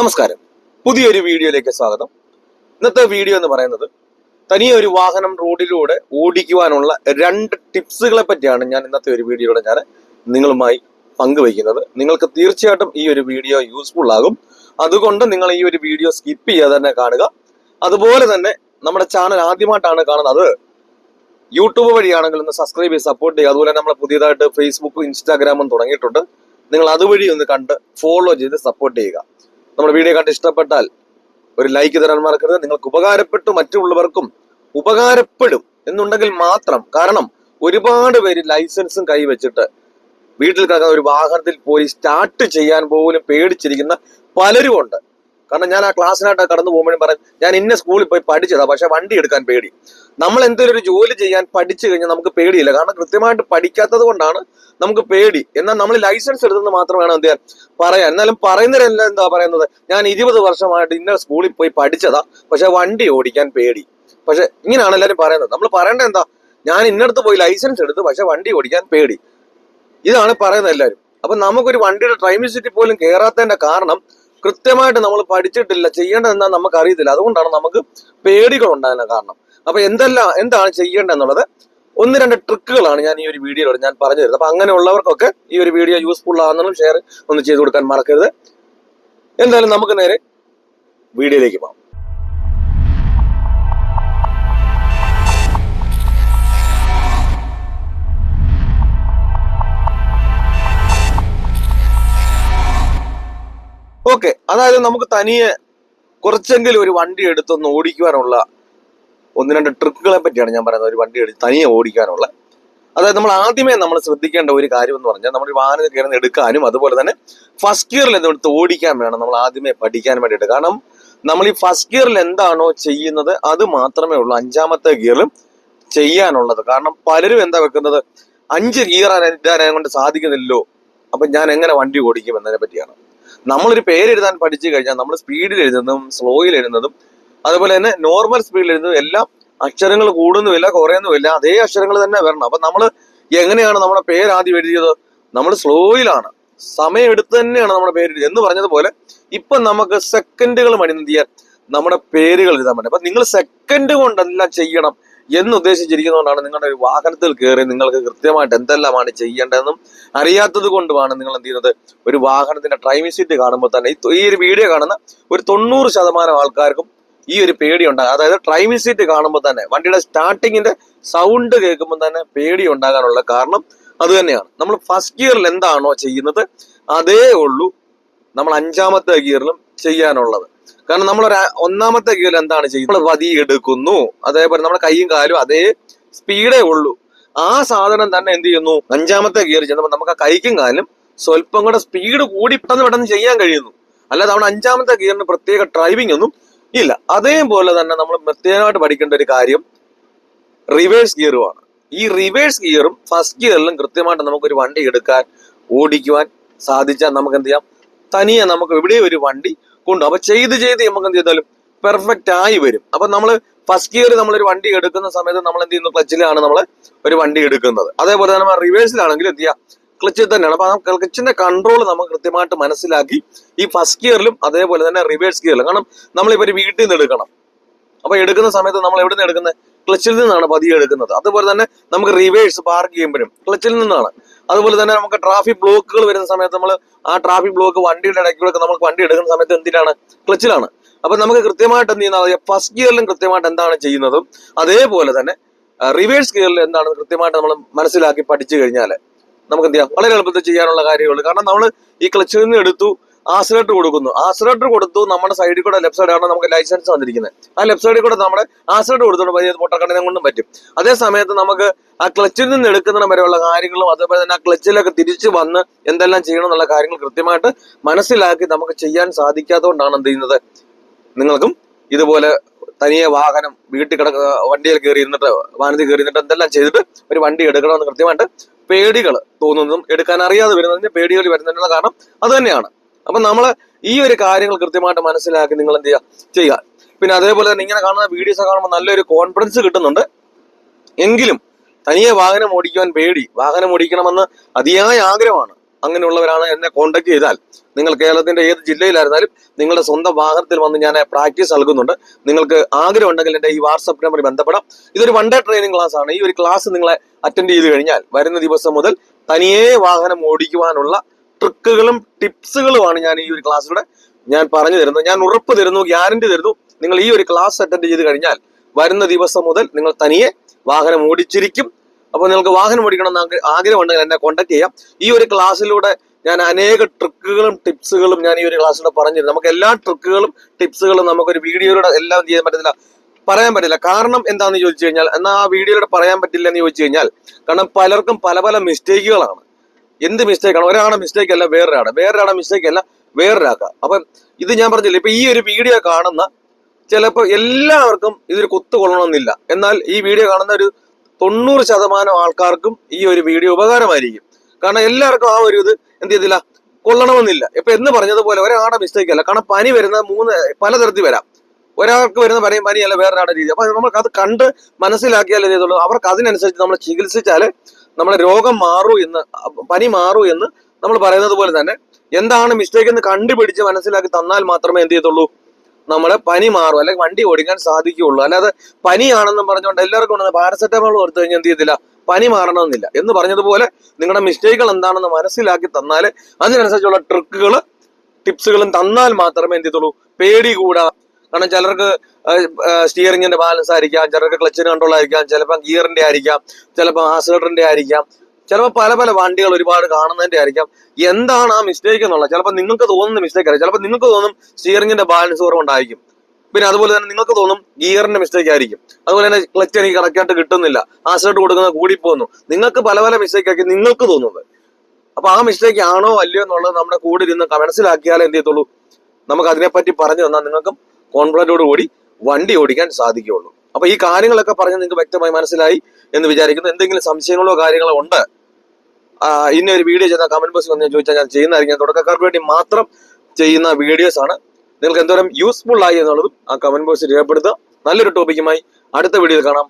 നമസ്കാരം. പുതിയൊരു വീഡിയോയിലേക്ക് സ്വാഗതം. ഇന്നത്തെ വീഡിയോ എന്ന് പറയുന്നത് തനിയെ ഒരു വാഹനം റോഡിലൂടെ ഓടിക്കുവാനുള്ള രണ്ട് ടിപ്സുകളെ പറ്റിയാണ് ഞാൻ ഇന്നത്തെ ഒരു വീഡിയോയിലൂടെ ഞാൻ നിങ്ങളുമായി പങ്കുവയ്ക്കുന്നത്. നിങ്ങൾക്ക് തീർച്ചയായിട്ടും ഈ ഒരു വീഡിയോ യൂസ്ഫുൾ ആകും. അതുകൊണ്ട് നിങ്ങൾ ഈ ഒരു വീഡിയോ സ്കിപ്പ് ചെയ്യാതെ തന്നെ കാണുക. അതുപോലെ തന്നെ നമ്മുടെ ചാനൽ ആദ്യമായിട്ടാണ് കാണുന്നത്. യൂട്യൂബ് വഴിയാണെങ്കിൽ ഒന്ന് സബ്സ്ക്രൈബ് ചെയ്ത് സപ്പോർട്ട് ചെയ്യുക. അതുപോലെ നമ്മൾ പുതിയതായിട്ട് ഫേസ്ബുക്കും ഇൻസ്റ്റാഗ്രാമും തുടങ്ങിയിട്ടുണ്ട്. നിങ്ങൾ അതുവഴി ഒന്ന് കണ്ട് ഫോളോ ചെയ്ത് സപ്പോർട്ട് ചെയ്യുക. നമ്മുടെ വീഡിയോ കണ്ട് ഇഷ്ടപ്പെട്ടാൽ ഒരു ലൈക്ക് തരാൻ മറക്കരുത്. നിങ്ങൾക്ക് ഉപകാരപ്പെട്ടു മറ്റുള്ളവർക്കും ഉപകാരപ്പെടും എന്നുണ്ടെങ്കിൽ മാത്രം. കാരണം ഒരുപാട് പേര് ലൈസൻസും കൈവച്ചിട്ട് വീട്ടിൽ കിടക്കുന്ന ഒരു വാഹനത്തിൽ പോയി സ്റ്റാർട്ട് ചെയ്യാൻ പോലും പേടിച്ചിരിക്കുന്ന പലരും ഉണ്ട് കാരണം ഞാൻ ആ ക്ലാസ്സിനായിട്ട് കടന്നു പോകുമ്പോഴും പറയും ഞാൻ ഇന്ന സ്കൂളിൽ പോയി പഠിച്ചതാ പക്ഷെ വണ്ടി എടുക്കാൻ പേടി. നമ്മൾ എന്തെങ്കിലും ഒരു ജോലി ചെയ്യാൻ പഠിച്ചു കഴിഞ്ഞാൽ നമുക്ക് പേടിയില്ല. കാരണം കൃത്യമായിട്ട് പഠിക്കാത്തത് കൊണ്ടാണ് നമുക്ക് പേടി. എന്നാൽ നമ്മൾ ലൈസൻസ് എടുത്തെന്ന് മാത്രമാണ് എന്ത് ചെയ്യാൻ പറയാൻ. എന്നാലും പറയുന്നവരെല്ലാം എന്താ പറയുന്നത്? ഞാൻ ഇരുപത് വർഷമായിട്ട് ഇന്ന സ്കൂളിൽ പോയി പഠിച്ചതാ പക്ഷെ വണ്ടി ഓടിക്കാൻ പേടി. പക്ഷെ ഇങ്ങനെയാണ് എല്ലാവരും പറയുന്നത്. നമ്മൾ പറയേണ്ടത് എന്താ? ഞാൻ ഇന്നടത്ത് പോയി ലൈസൻസ് എടുത്ത് പക്ഷെ വണ്ടി ഓടിക്കാൻ പേടി. ഇതാണ് പറയുന്നത് എല്ലാവരും. അപ്പൊ നമുക്കൊരു വണ്ടിയുടെ ഡ്രൈവിംഗ് സീറ്റിൽ പോലും കയറാത്തതിന്റെ കാരണം കൃത്യമായിട്ട് നമ്മൾ പഠിച്ചിട്ടില്ല ചെയ്യേണ്ടത് എന്താ നമുക്ക് അറിയത്തില്ല അതുകൊണ്ടാണ് നമുക്ക് പേടികൾ ഉണ്ടാകുന്ന കാരണം. അപ്പൊ എന്തെല്ലാം എന്താണ് ചെയ്യേണ്ടത് എന്നുള്ളത് ഒന്ന് രണ്ട് ട്രിക്കുകളാണ് ഞാൻ ഈ ഒരു വീഡിയോയിലൂടെ ഞാൻ പറഞ്ഞു തരുന്നത്. അപ്പൊ അങ്ങനെയുള്ളവർക്കൊക്കെ ഈ ഒരു വീഡിയോ യൂസ്ഫുൾ ആണെന്നും ഷെയർ ഒന്ന് ചെയ്തു കൊടുക്കാൻ മറക്കരുത്. എന്തായാലും നമുക്ക് നേരെ വീഡിയോയിലേക്ക് പോകാം. ഓക്കെ അതായത് നമുക്ക് തനിയെ കുറച്ചെങ്കിലും ഒരു വണ്ടി എടുത്തൊന്ന് ഓടിക്കുവാനുള്ള ഒന്ന് രണ്ട് ട്രിക്കുകളെ പറ്റിയാണ് ഞാൻ പറയുന്നത്. ഒരു വണ്ടി എടുത്ത് തനിയെ ഓടിക്കാനുള്ള. അതായത് നമ്മൾ ആദ്യമേ നമ്മൾ ശ്രദ്ധിക്കേണ്ട ഒരു കാര്യം എന്ന് പറഞ്ഞാൽ നമ്മൾ വാഹനത്തിൽ കയറുന്ന എടുക്കാനും അതുപോലെ തന്നെ ഫസ്റ്റ് ഇയറിൽ എന്തെടുത്ത് ഓടിക്കാൻ വേണം നമ്മൾ ആദ്യമേ പഠിക്കാൻ വേണ്ടിയിട്ട്. കാരണം നമ്മൾ ഈ ഫസ്റ്റ് ഇയറിൽ എന്താണോ ചെയ്യുന്നത് അത് മാത്രമേ ഉള്ളൂ അഞ്ചാമത്തെ ഗിയറിലും ചെയ്യാനുള്ളത്. കാരണം പലരും എന്താ വെക്കുന്നത്? അഞ്ച് ഗിയർ ഇടാൻ കൊണ്ട് സാധിക്കുന്നില്ലല്ലോ. അപ്പൊ ഞാൻ എങ്ങനെ വണ്ടി ഓടിക്കും എന്നതിനെ പറ്റിയാണ്. നമ്മളൊരു പേര് എഴുതാൻ പഠിച്ചു കഴിഞ്ഞാൽ നമ്മൾ സ്പീഡിൽ എഴുതുന്നതും സ്ലോയിൽ എഴുതുന്നതും അതുപോലെ തന്നെ നോർമൽ സ്പീഡിൽ എഴുതുന്നതും എല്ലാം അക്ഷരങ്ങൾ കൂടുന്നുമില്ല കുറയുന്നുമില്ല. അതേ അക്ഷരങ്ങൾ തന്നെ വരണം. അപ്പൊ നമ്മൾ എങ്ങനെയാണ് നമ്മുടെ പേര് ആദ്യം എഴുതിയത്? നമ്മൾ സ്ലോയിലാണ് സമയം എടുത്ത് തന്നെയാണ് നമ്മുടെ പേര് എന്ന് പറഞ്ഞതുപോലെ ഇപ്പൊ നമുക്ക് സെക്കൻഡുകൾ മണി നമ്മുടെ പേരുകൾ എഴുതാൻ പറ്റും അപ്പൊ നിങ്ങൾ സെക്കൻഡ് കൊണ്ട് എല്ലാം ചെയ്യണം. എന്ന് ഉദ്ദേശിച്ചിരിക്കുന്നതുകൊണ്ടാണ് നിങ്ങളുടെ ഒരു വാഹനത്തിൽ കയറി നിങ്ങൾക്ക് കൃത്യമായിട്ട് എന്തെല്ലാമാണ് ചെയ്യേണ്ടതെന്നും അറിയാത്തത് കൊണ്ടുമാണ് നിങ്ങൾ എന്ത് ചെയ്യുന്നത്? ഒരു വാഹനത്തിന്റെ ഡ്രൈവിംഗ് സീറ്റ് കാണുമ്പോൾ തന്നെ ഈ ഒരു വീഡിയോ കാണുന്ന ഒരു തൊണ്ണൂറ് ശതമാനം ആൾക്കാർക്കും ഈ ഒരു പേടി ഉണ്ടാകും അതായത് ഡ്രൈവിംഗ് സീറ്റ് കാണുമ്പോൾ തന്നെ വണ്ടിയുടെ സ്റ്റാർട്ടിങ്ങിന്റെ സൗണ്ട് കേൾക്കുമ്പോൾ തന്നെ പേടി ഉണ്ടാകാനുള്ള കാരണം അത് തന്നെയാണ്. നമ്മൾ ഫസ്റ്റ് ഗിയറിൽ എന്താണോ ചെയ്യുന്നത്? അതേ ഉള്ളൂ. നമ്മൾ അഞ്ചാമത്തെ ഗിയറിലും ചെയ്യാനുള്ളത്. കാരണം നമ്മൾ ഒരു ഒന്നാമത്തെ ഗിയറിൽ എന്താണ് ചെയ്യുന്നത്? നമ്മൾ വതി എടുക്കുന്നു. അതേപോലെ നമ്മുടെ കൈയും കാലും അതേ സ്പീഡേ ഉള്ളൂ. ആ സാധനം തന്നെ എന്ത് ചെയ്യുന്നു? അഞ്ചാമത്തെ ഗിയർ ചെന്നപ്പോൾ നമുക്ക് ആ കൈക്കും കാലും സ്വല്പം കൂടെ സ്പീഡ് കൂടി പെട്ടെന്ന് പെട്ടെന്ന് ചെയ്യാൻ കഴിയുന്നു. അല്ലാതെ അവിടെ അഞ്ചാമത്തെ ഗിയറിന് പ്രത്യേക ഡ്രൈവിംഗ് ഒന്നും ഇല്ല. അതേപോലെ തന്നെ നമ്മൾ പ്രത്യേകമായിട്ട് പഠിക്കേണ്ട ഒരു കാര്യം റിവേഴ്സ് ഗിയറുമാണ് ഈ റിവേഴ്സ് ഗിയറും ഫസ്റ്റ് ഗിയറിലും കൃത്യമായിട്ട് നമുക്കൊരു വണ്ടി എടുക്കാൻ ഓടിക്കുവാൻ സാധിച്ചാൽ നമുക്ക് എന്ത് ചെയ്യാം? തനിയെ നമുക്ക് എവിടെ ഒരു വണ്ടി കൊണ്ടു അപ്പൊ ചെയ്ത് ചെയ്ത് നമുക്ക് എന്ത് ചെയ്താലും പെർഫെക്റ്റ് ആയി വരും. അപ്പൊ നമ്മൾ ഫസ്റ്റ് ഗിയർ നമ്മളൊരു വണ്ടി എടുക്കുന്ന സമയത്ത് നമ്മൾ എന്ത് ചെയ്യുന്നു? ക്ലച്ചിലാണ് നമ്മൾ ഒരു വണ്ടി എടുക്കുന്നത്. അതേപോലെ തന്നെ റിവേഴ്സിലാണെങ്കിൽ എന്ത് ചെയ്യാം? ക്ലച്ചിൽ തന്നെയാണ്. അപ്പൊ ക്ലച്ചിന്റെ കൺട്രോൾ നമുക്ക് കൃത്യമായിട്ട് മനസ്സിലാക്കി ഈ ഫസ്റ്റ് ഗിയറിലും അതേപോലെ തന്നെ റിവേഴ്സ് ഗിയറിലും കാരണം നമ്മളിപ്പോ ഒരു വീട്ടിൽ നിന്ന് എടുക്കണം. അപ്പൊ എടുക്കുന്ന സമയത്ത് നമ്മൾ എവിടെ നിന്ന് എടുക്കുന്നത് ക്ലച്ചിൽ നിന്നാണ് പതിയെ എടുക്കുന്നത്. അതുപോലെ തന്നെ നമുക്ക് റിവേഴ്സ് പാർക്ക് ചെയ്യുമ്പോഴും ക്ലച്ചിൽ നിന്നാണ്. അതുപോലെ തന്നെ നമുക്ക് ട്രാഫിക് ബ്ലോക്കുകൾ വരുന്ന സമയത്ത് നമ്മൾ ആ ട്രാഫിക് ബ്ലോക്ക് വണ്ടിയുടെ ഇടയ്ക്കൂടെ നമുക്ക് വണ്ടി എടുക്കുന്ന സമയത്ത് എന്തിനാണ്? ക്ലച്ചിലാണ്. അപ്പൊ നമുക്ക് കൃത്യമായിട്ട് എന്ത് ചെയ്യുന്നത്? ഫസ്റ്റ് ഗിയറിലും കൃത്യമായിട്ട് എന്താണ് ചെയ്യുന്നതും അതേപോലെ തന്നെ റിവേഴ്സ് ഗിയറിൽ എന്താണ് കൃത്യമായിട്ട് നമ്മൾ മനസ്സിലാക്കി പഠിച്ചു കഴിഞ്ഞാൽ നമുക്ക് എന്ത് ചെയ്യാം? വളരെ എളുപ്പത്തിൽ ചെയ്യാനുള്ള കാര്യമുള്ളൂ. കാരണം നമ്മൾ ഈ ക്ലച്ചിൽ നിന്ന് എടുത്തു ആക്സിലേറ്റർ കൊടുക്കുന്നു. ആസിലേറ്റർ കൊടുത്തു നമ്മുടെ സൈഡിൽ കൂടെ ലെഫ്റ്റ് സൈഡാണ് നമുക്ക് ലൈസൻസ് വന്നിരിക്കുന്നത് ആ ലെഫ്റ്റ് സൈഡിൽ കൂടെ നമ്മുടെ ആസിലേറ്റർ കൊടുത്തോണ്ട് വലിയ പൊട്ടക്കണ്ണിനെ കൊണ്ടും പറ്റും. അതേ സമയത്ത് നമുക്ക് ആ ക്ലച്ചിൽ നിന്ന് എടുക്കുന്ന വരെയുള്ള കാര്യങ്ങളും അതേപോലെ തന്നെ ആ ക്ലച്ചിലൊക്കെ തിരിച്ചു വന്ന് എന്തെല്ലാം ചെയ്യണം എന്നുള്ള കാര്യങ്ങൾ കൃത്യമായിട്ട് മനസ്സിലാക്കി നമുക്ക് ചെയ്യാൻ സാധിക്കാത്തതുകൊണ്ടാണ് എന്ത് ചെയ്യുന്നത്? നിങ്ങൾക്കും ഇതുപോലെ തനിയെ വാഹനം വീട്ടിൽ കിടക്ക വണ്ടിയിൽ കയറി ഇരുന്നിട്ട് വാഹനത്തിൽ കയറി ഇരുന്നിട്ട് എന്തെല്ലാം ചെയ്തിട്ട് ഒരു വണ്ടി എടുക്കണമെന്ന് കൃത്യമായിട്ട് പേടികൾ തോന്നുന്നതും എടുക്കാൻ അറിയാതെ വരുന്നതിന് പേടികൾ വരുന്നതിനുള്ള കാരണം അത് തന്നെയാണ്. അപ്പൊ നമ്മൾ ഈ ഒരു കാര്യങ്ങൾ കൃത്യമായിട്ട് മനസ്സിലാക്കി നിങ്ങൾ എന്ത് ചെയ്യുക ചെയ്യുക. പിന്നെ അതേപോലെ തന്നെ ഇങ്ങനെ കാണുന്ന വീഡിയോസ് കാണുമ്പോൾ നല്ലൊരു കോൺഫിഡൻസ് കിട്ടുന്നുണ്ട്. എങ്കിലും തനിയെ വാഹനം ഓടിക്കുവാൻ പേടി. വാഹനം ഓടിക്കണമെന്ന് അതിയായ ആഗ്രഹമാണ്. അങ്ങനെയുള്ളവരാണ് എന്നെ കോൺടാക്ട് ചെയ്താൽ. നിങ്ങൾ കേരളത്തിന്റെ ഏത് ജില്ലയിലായിരുന്നാലും നിങ്ങളുടെ സ്വന്തം വാഹനത്തിൽ വന്ന് ഞാൻ പ്രാക്ടീസ് നൽകുന്നുണ്ട്. നിങ്ങൾക്ക് ആഗ്രഹം ഉണ്ടെങ്കിൽ എന്റെ ഈ വാട്സപ്പ് നമ്പറിൽ ബന്ധപ്പെടാം. ഇതൊരു വൺ ഡേ ട്രെയിനിങ് ക്ലാസ് ആണ്. ഈ ഒരു ക്ലാസ് നിങ്ങളെ അറ്റൻഡ് ചെയ്ത് കഴിഞ്ഞാൽ വരുന്ന ദിവസം മുതൽ തനിയെ വാഹനം ഓടിക്കുവാനുള്ള ട്രിക്കുകളും ടിപ്സുകളുമാണ് ഞാൻ ഈ ഒരു ക്ലാസ്സിലൂടെ ഞാൻ പറഞ്ഞു തരുന്നത്. ഞാൻ ഉറപ്പ് തരുന്നു ഗ്യാരണ്ടി തരുന്നു. നിങ്ങൾ ഈ ഒരു ക്ലാസ് അറ്റൻഡ് ചെയ്ത് കഴിഞ്ഞാൽ വരുന്ന ദിവസം മുതൽ നിങ്ങൾ തനിയെ വാഹനം ഓടിച്ചിരിക്കും. അപ്പോൾ നിങ്ങൾക്ക് വാഹനം ഓടിക്കണം എന്ന് ആഗ്ര- ആഗ്രഹമുണ്ടെങ്കിൽ എന്നെ കോൺടാക്ട് ചെയ്യാം. ഈ ഒരു ക്ലാസ്സിലൂടെ ഞാൻ അനേക ട്രിക്കുകളും ടിപ്സുകളും ഞാൻ ഈ ഒരു ക്ലാസ്സിലൂടെ പറഞ്ഞിരുന്നു നമുക്ക് എല്ലാ ട്രിക്കുകളും ടിപ്സുകളും നമുക്കൊരു വീഡിയോയിലൂടെ എല്ലാം ചെയ്യാൻ പറ്റത്തില്ല. പറയാൻ പറ്റില്ല. കാരണം എന്താണെന്ന് ചോദിച്ചു കഴിഞ്ഞാൽ എന്നാൽ ആ വീഡിയോയിലൂടെ പറയാൻ പറ്റില്ല എന്ന് ചോദിച്ചു കഴിഞ്ഞാൽ കാരണം പലർക്കും പല പല മിസ്റ്റേക്കുകളാണ് എന്ത് മിസ്റ്റേക്കാണ് ഒരാളെ മിസ്റ്റേക്ക് അല്ല വേറൊരാടെ വേറൊരാളുടെ മിസ്റ്റേക്ക് അല്ല വേറൊരാൾക്ക്. അപ്പം ഇത് ഞാൻ പറഞ്ഞില്ല ഇപ്പൊ ഈ ഒരു വീഡിയോ കാണുന്ന ചിലപ്പോൾ എല്ലാവർക്കും ഇതൊരു കുത്തു കൊള്ളണമെന്നില്ല. എന്നാൽ ഈ വീഡിയോ കാണുന്ന ഒരു തൊണ്ണൂറ് ശതമാനം ആൾക്കാർക്കും ഈ ഒരു വീഡിയോ ഉപകാരമായിരിക്കും. കാരണം എല്ലാവർക്കും ആ ഒരു ഇത് എന്ത് ചെയ്തില്ല കൊള്ളണമെന്നില്ല. ഇപ്പൊ എന്ന് പറഞ്ഞതുപോലെ ഒരാളുടെ മിസ്റ്റേക്ക് അല്ല. കാരണം പനി വരുന്ന മൂന്ന് പലതരത്തിൽ വരാം. ഒരാൾക്ക് വരുന്ന പനി പനിയല്ല വേറൊരാളുടെ രീതി. അപ്പൊ നമുക്ക് അത് കണ്ട് മനസ്സിലാക്കിയാലേ ചെയ്തുള്ളൂ അവർക്ക് അതിനനുസരിച്ച് നമ്മൾ ചികിത്സിച്ചാൽ നമ്മളെ രോഗം മാറൂ എന്ന് പനി മാറൂ എന്ന് നമ്മൾ പറയുന്നത് പോലെ തന്നെ എന്താണ് മിസ്റ്റേക്ക് എന്ന് കണ്ടുപിടിച്ച് മനസ്സിലാക്കി തന്നാൽ മാത്രമേ എന്ത് ചെയ്യത്തുള്ളൂ? നമ്മളെ പനി മാറും അല്ലെങ്കിൽ വണ്ടി ഓടിക്കാൻ സാധിക്കുകയുള്ളൂ. അല്ലാതെ പനിയാണെന്നും പറഞ്ഞുകൊണ്ട് എല്ലാവർക്കും ഉണ്ടെന്ന് പാരസെറ്റമോൾ കൊടുത്തു കഴിഞ്ഞാൽ എന്ത് ചെയ്തില്ല പനി മാറണമെന്നില്ല. എന്ന് പറഞ്ഞതുപോലെ നിങ്ങളുടെ മിസ്റ്റേക്കുകൾ എന്താണെന്ന് മനസ്സിലാക്കി തന്നാൽ അതിനനുസരിച്ചുള്ള ട്രിക്കുകൾ ടിപ്സുകളും തന്നാൽ മാത്രമേ എന്ത് ചെയ്യത്തുള്ളൂ? പേടി കൂടാ. കാരണം ചിലർക്ക് സ്റ്റിയറിങ്ങിന്റെ ബാലൻസ് ആയിരിക്കാം ചിലർക്ക് ക്ലച്ചിന് കൺട്രോൾ ആയിരിക്കാം ചിലപ്പോൾ ഗിയറിന്റെ ആയിരിക്കാം ചിലപ്പോൾ ആസിഡറിന്റെ ആയിരിക്കാം ചിലപ്പോൾ പല പല വണ്ടികൾ ഒരുപാട് കാണുന്നതിന്റെ ആയിരിക്കാം. എന്താണ് ആ മിസ്റ്റേക്ക് എന്നുള്ളത്? ചിലപ്പോൾ നിങ്ങൾക്ക് തോന്നുന്ന മിസ്റ്റേക്ക് ആയിരിക്കും. ചിലപ്പോൾ നിങ്ങൾക്ക് തോന്നും സ്റ്റിയറിങ്ങിന്റെ ബാലൻസ് കുറവുണ്ടായിരിക്കും പിന്നെ അതുപോലെ തന്നെ നിങ്ങൾക്ക് തോന്നും ഗിയറിന്റെ മിസ്റ്റേക്ക് ആയിരിക്കും. അതുപോലെ തന്നെ ക്ലച്ച് എനിക്ക് കറക്റ്റായിട്ട് കിട്ടുന്നില്ല. ആസിഡ് കൊടുക്കുന്നത് കൂടി പോകുന്നു നിങ്ങൾക്ക് പല പല മിസ്റ്റേക്ക് ആക്കി നിങ്ങൾക്ക് തോന്നുന്നത്. അപ്പൊ ആ മിസ്റ്റേക്ക് ആണോ അല്ലയോ എന്നുള്ളത് നമ്മുടെ കൂടെ ഇരുന്ന് മനസ്സിലാക്കിയാലേ എന്ത് ചെയ്യത്തുള്ളൂ? നമുക്ക് അതിനെപ്പറ്റി പറഞ്ഞു തന്നാൽ നിങ്ങൾക്കും കോൺഫിഡന്റോട് കൂടി വണ്ടി ഓടിക്കാൻ സാധിക്കുകയുള്ളൂ. അപ്പൊ ഈ കാര്യങ്ങളൊക്കെ പറഞ്ഞ് നിങ്ങൾക്ക് വ്യക്തമായി മനസ്സിലായി എന്ന് വിചാരിക്കുന്നു. എന്തെങ്കിലും സംശയങ്ങളോ കാര്യങ്ങളോ ഉണ്ട്? ഇന്ന ഒരു വീഡിയോ ചെയ്താൽ കമന്റ് ബോക്സിൽ വന്ന് ചോദിച്ചാൽ ഞാൻ ചെയ്യുന്നതായിരിക്കും. തുടക്കക്കാർക്ക് വേണ്ടി മാത്രം ചെയ്യുന്ന വീഡിയോസ് ആണ്. നിങ്ങൾക്ക് എന്തോരം യൂസ്ഫുൾ ആയി എന്നുള്ളതും ആ കമന്റ് ബോക്സിൽ രേഖപ്പെടുത്തുക. നല്ലൊരു ടോപ്പിക്കുമായി അടുത്ത വീഡിയോയിൽ കാണാം.